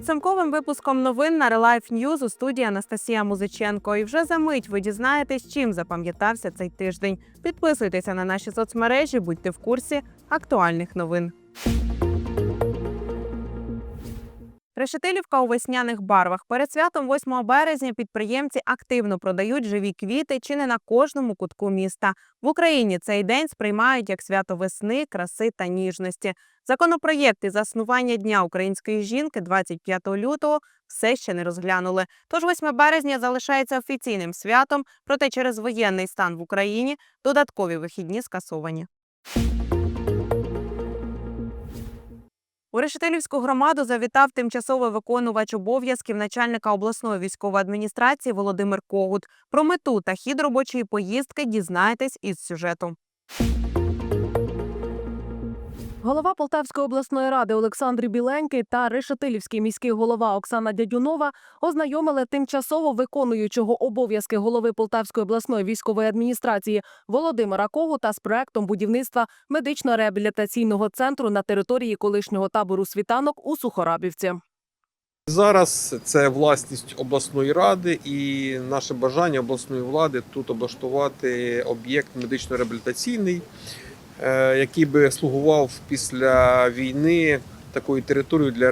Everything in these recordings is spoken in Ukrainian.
Підсумковим випуском новин на Релайф News у студії Анастасія Музиченко. І вже за мить ви дізнаєтесь, чим запам'ятався цей тиждень. Підписуйтеся на наші соцмережі, будьте в курсі актуальних новин. Решетилівка у весняних барвах. Перед святом 8 березня підприємці активно продають живі квіти чи не на кожному кутку міста. В Україні цей день сприймають як свято весни, краси та ніжності. Законопроєкти заснування Дня української жінки 25 лютого все ще не розглянули. Тож 8 березня залишається офіційним святом, проте через воєнний стан в Україні додаткові вихідні скасовані. У Решетилівську громаду завітав тимчасовий виконувач обов'язків начальника обласної військової адміністрації Володимир Когут. Про мету та хід робочої поїздки дізнаєтесь із сюжету. Голова Полтавської обласної ради Олександр Біленький та Решетилівський міський голова Оксана Дядюнова ознайомили тимчасово виконуючого обов'язки голови Полтавської обласної військової адміністрації Володимира Когута з проектом будівництва медично-реабілітаційного центру на території колишнього табору світанок у Сухорабівці. Зараз це власність обласної ради і наше бажання обласної влади тут облаштувати об'єкт медично-реабілітаційний, який би слугував після війни такою територією для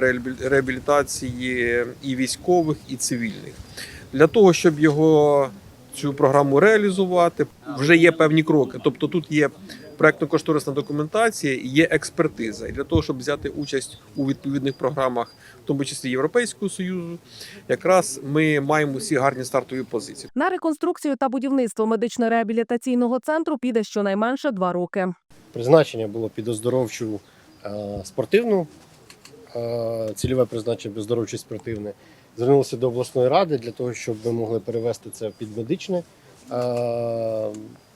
реабілітації і військових, і цивільних. Для того, щоб його цю програму реалізувати, вже є певні кроки. Тобто тут є проектно-кошторисна документація, і є експертиза. І для того, щоб взяти участь у відповідних програмах, в тому числі Європейського союзу, якраз ми маємо всі гарні стартові позиції. На реконструкцію та будівництво медично-реабілітаційного центру піде щонайменше два роки. Призначення було під оздоровчу е, спортивну, е, цільове призначення під оздоровче спортивне. Звернулися до обласної ради для того, щоб ми могли перевести це під медичне, е,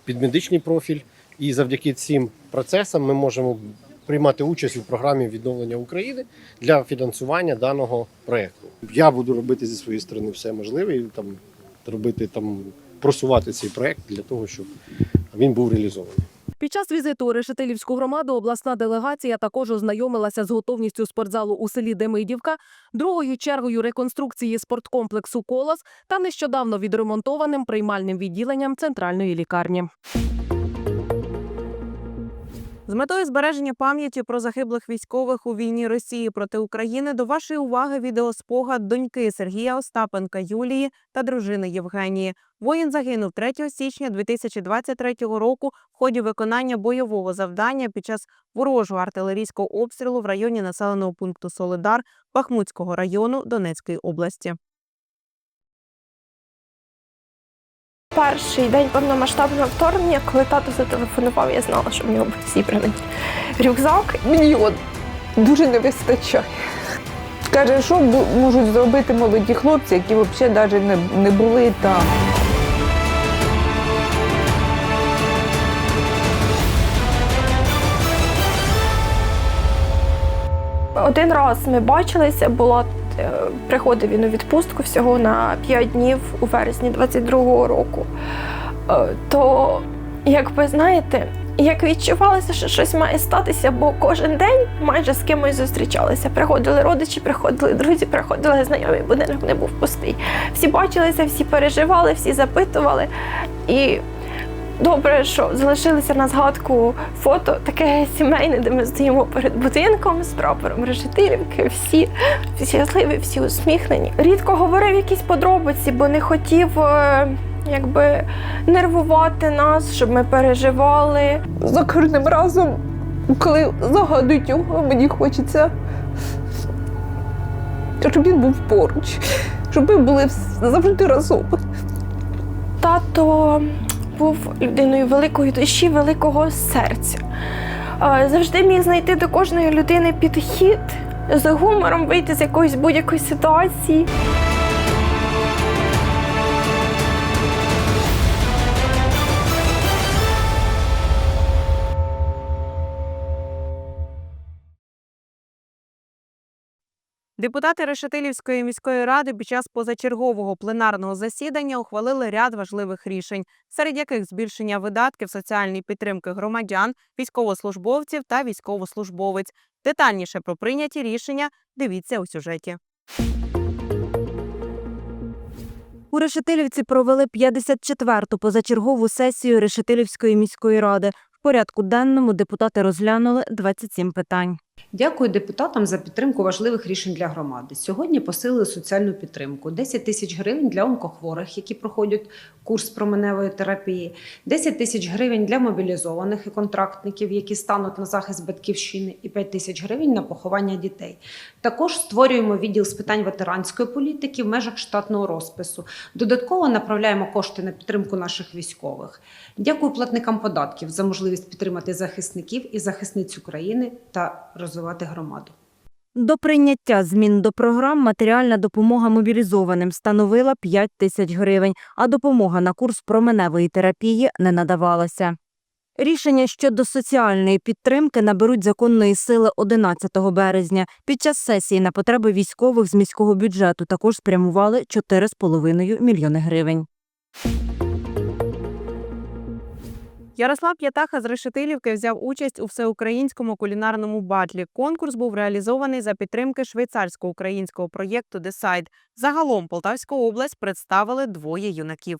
під медичний профіль. І завдяки цим процесам ми можемо приймати участь у програмі відновлення України для фінансування даного проєкту. Я буду робити зі своєї сторони все можливе і там робити там просувати цей проєкт для того, щоб він був реалізований. Під час візиту у Решетилівську громаду обласна делегація також ознайомилася з готовністю спортзалу у селі Демидівка, другою чергою реконструкції спорткомплексу Колос та нещодавно відремонтованим приймальним відділенням центральної лікарні. З метою збереження пам'яті про загиблих військових у війні Росії проти України до вашої уваги відеоспогад доньки Сергія Остапенка Юлії та дружини Євгенії. Воїн загинув 3 січня 2023 року в ході виконання бойового завдання під час ворожого артилерійського обстрілу в районі населеного пункту Солидар Бахмутського району Донецької області. Перший день повномасштабного вторгнення, коли тато зателефонував, я знала, що в нього буде зібраний рюкзак. Мені його дуже не вистачає. Каже, що можуть зробити молоді хлопці, які взагалі навіть не, не були там. Один раз ми бачилися, була приходив він у відпустку всього на 5 днів у вересні 22-го року. Е, То, як ви знаєте, як відчувалося, що щось має статися, бо кожен день майже з кимось зустрічалися. Приходили родичі, приходили друзі, приходили знайомі, будинок не був пустий. Всі бачилися, всі переживали, всі запитували. І добре, що залишилися на згадку фото таке сімейне, де ми стоїмо перед будинком з прапором решетилівки. Всі, щасливі, всі усміхнені. Рідко говорив якісь подробиці, бо не хотів. е, Якби нервувати нас, щоб ми переживали. За кожним разом, коли загадують його, мені хочеться, щоб він був поруч, щоб ми були завжди разом. Тато був людиною великої душі, великого серця. Завжди міг знайти до кожної людини підхід, з гумором вийти з якоїсь будь-якої ситуації. Депутати Решетилівської міської ради під час позачергового пленарного засідання ухвалили ряд важливих рішень, серед яких збільшення видатків соціальної підтримки громадян, військовослужбовців та військовослужбовець. Детальніше про прийняті рішення дивіться у сюжеті. У Решетилівці провели 54-ту позачергову сесію Решетилівської міської ради. В порядку денному депутати розглянули 27 питань. Дякую депутатам за підтримку важливих рішень для громади. Сьогодні посилили соціальну підтримку: 10 тисяч гривень для онкохворих, які проходять курс променевої терапії, 10 тисяч гривень для мобілізованих і контрактників, які стануть на захист батьківщини, і 5 тисяч гривень на поховання дітей. Також створюємо відділ з питань ветеранської політики в межах штатного розпису. Додатково направляємо кошти на підтримку наших військових. Дякую платникам податків за можливість підтримати захисників і захисниць України та розвивати громаду. До прийняття змін до програм матеріальна допомога мобілізованим становила 5 тисяч гривень, а допомога на курс променевої терапії не надавалася. Рішення щодо соціальної підтримки наберуть законної сили 11 березня. Під час сесії на потреби військових з міського бюджету також спрямували 4,5 мільйони гривень. Ярослав П'ятаха з Решетилівки взяв участь у всеукраїнському кулінарному батлі. Конкурс був реалізований за підтримки швейцарсько-українського проєкту Десайд. Загалом Полтавську область представили двоє юнаків.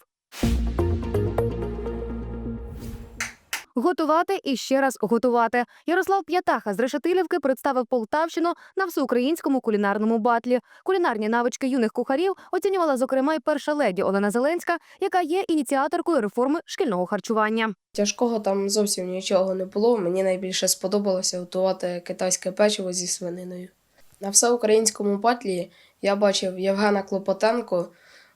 Готувати і ще раз готувати. Ярослав П'ятаха з Решетилівки представив Полтавщину на всеукраїнському кулінарному батлі. Кулінарні навички юних кухарів оцінювала зокрема й перша леді Олена Зеленська, яка є ініціаторкою реформи шкільного харчування. Тяжкого там зовсім нічого не було. Мені найбільше сподобалося готувати китайське печиво зі свининою. На всеукраїнському батлі я бачив Євгена Клопотенко,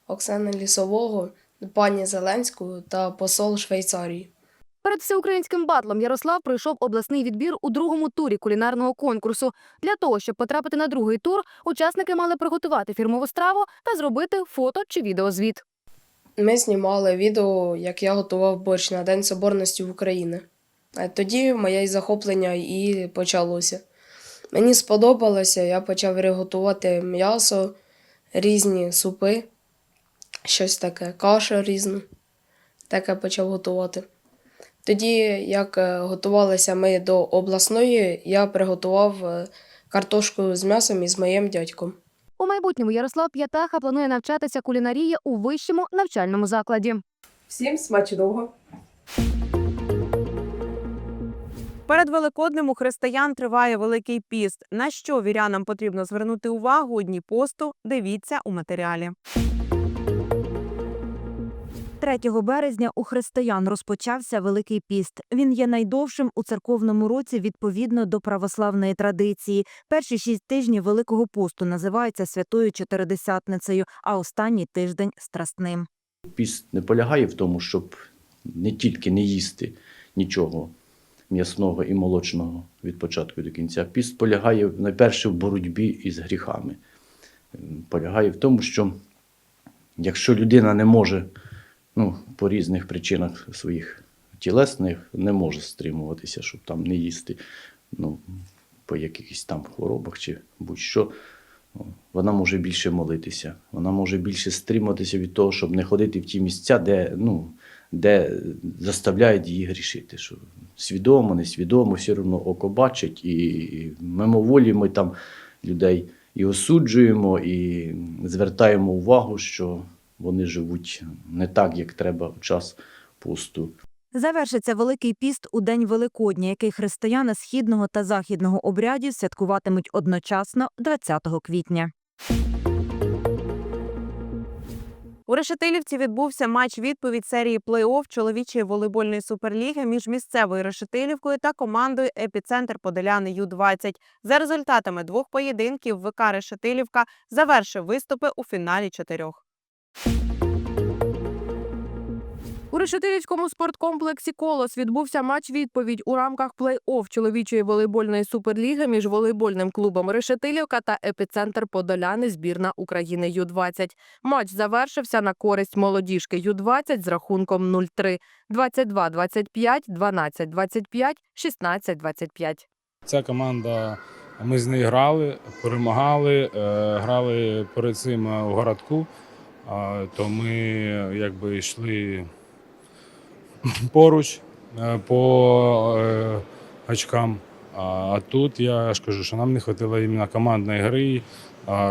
Оксани Лісового, пані Зеленську та посол Швейцарії. Перед всеукраїнським батлом Ярослав пройшов обласний відбір у другому турі кулінарного конкурсу. Для того, щоб потрапити на другий тур, учасники мали приготувати фірмову страву та зробити фото чи відеозвіт. Ми знімали відео, як я готував борщ на День Соборності України. Тоді моє захоплення і почалося. Мені сподобалося, я почав приготувати м'ясо, різні супи, щось таке, кашу різну. Таке почав готувати. Тоді, як е, готувалися ми до обласної, я приготував е, картошку з м'ясом із моїм дядьком. У майбутньому Ярослав П'ятаха планує навчатися кулінарії у вищому навчальному закладі. Всім смачного! Перед Великоднем у християн триває Великий піст. На що вірянам потрібно звернути увагу у дні посту, дивіться у матеріалі. 3 березня у християн розпочався Великий піст. Він є найдовшим у церковному році відповідно до православної традиції. Перші шість тижнів Великого посту називаються Святою Чотиридесятницею, а останній тиждень страстним. Піст не полягає в тому, щоб не тільки не їсти нічого м'ясного і молочного від початку до кінця. Піст полягає найперше в боротьбі із гріхами. Полягає в тому, що якщо людина не може ну, по різних причинах своїх тілесних, не може стримуватися, щоб там не їсти, ну, по якихось там хворобах чи будь-що, вона може більше молитися, вона може більше стриматися від того, щоб не ходити в ті місця, де, ну, де заставляють її грішити. Що свідомо, несвідомо, все одно око бачить, і мимоволі ми там людей і осуджуємо, і звертаємо увагу, що вони живуть не так, як треба в час посту. Завершиться Великий піст у день Великодня, який християни східного та західного обрядів святкуватимуть одночасно 20 квітня. У Решетилівці відбувся матч відповідь серії плей-офф чоловічої волейбольної суперліги між місцевою Решетилівкою та командою Епіцентр Подоляни Ю-20. За результатами двох поєдинків ВК Решетилівка завершив виступи у фіналі чотирьох. У Решетилівському спорткомплексі Колос відбувся матч відповідь у рамках плей-офф чоловічої волейбольної суперліги між волейбольним клубом Решетилівка та епіцентр Подоляни збірна України Ю-20. Матч завершився на користь молодіжки Ю-20 з рахунком 0-3, 22-25, 12-25, 16-25. Ця команда, ми з нею грали, перемагали, е, грали перед цим у городку, то ми якби йшли поруч е, по е, очкам. А тут я ж кажу, що нам не вистачило іменно командної гри,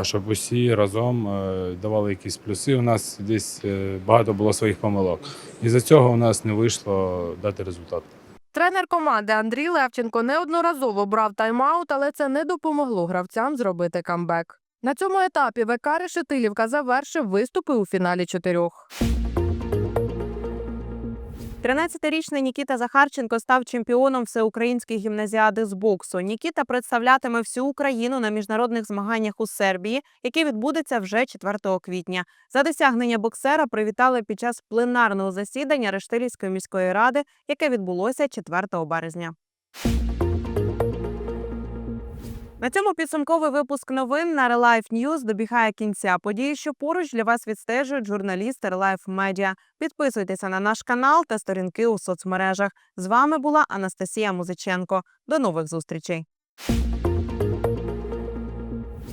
щоб усі разом е, давали якісь плюси. У нас десь багато було своїх помилок. І за цього у нас не вийшло дати результат. Тренер команди Андрій Левченко неодноразово брав тайм-аут, але це не допомогло гравцям зробити камбек. На цьому етапі ВК Решетилівка завершив виступи у фіналі чотирьох. 13-річний Нікіта Захарченко став чемпіоном всеукраїнської гімназіади з боксу. Нікіта представлятиме всю Україну на міжнародних змаганнях у Сербії, які відбудуться вже 4 квітня. За досягнення боксера привітали під час пленарного засідання Рештилівської міської ради, яке відбулося 4 березня. На цьому підсумковий випуск новин на Релайф News добігає кінця. Події, що поруч для вас відстежують журналісти Релайф Медіа. Підписуйтеся на наш канал та сторінки у соцмережах. З вами була Анастасія Музиченко. До нових зустрічей.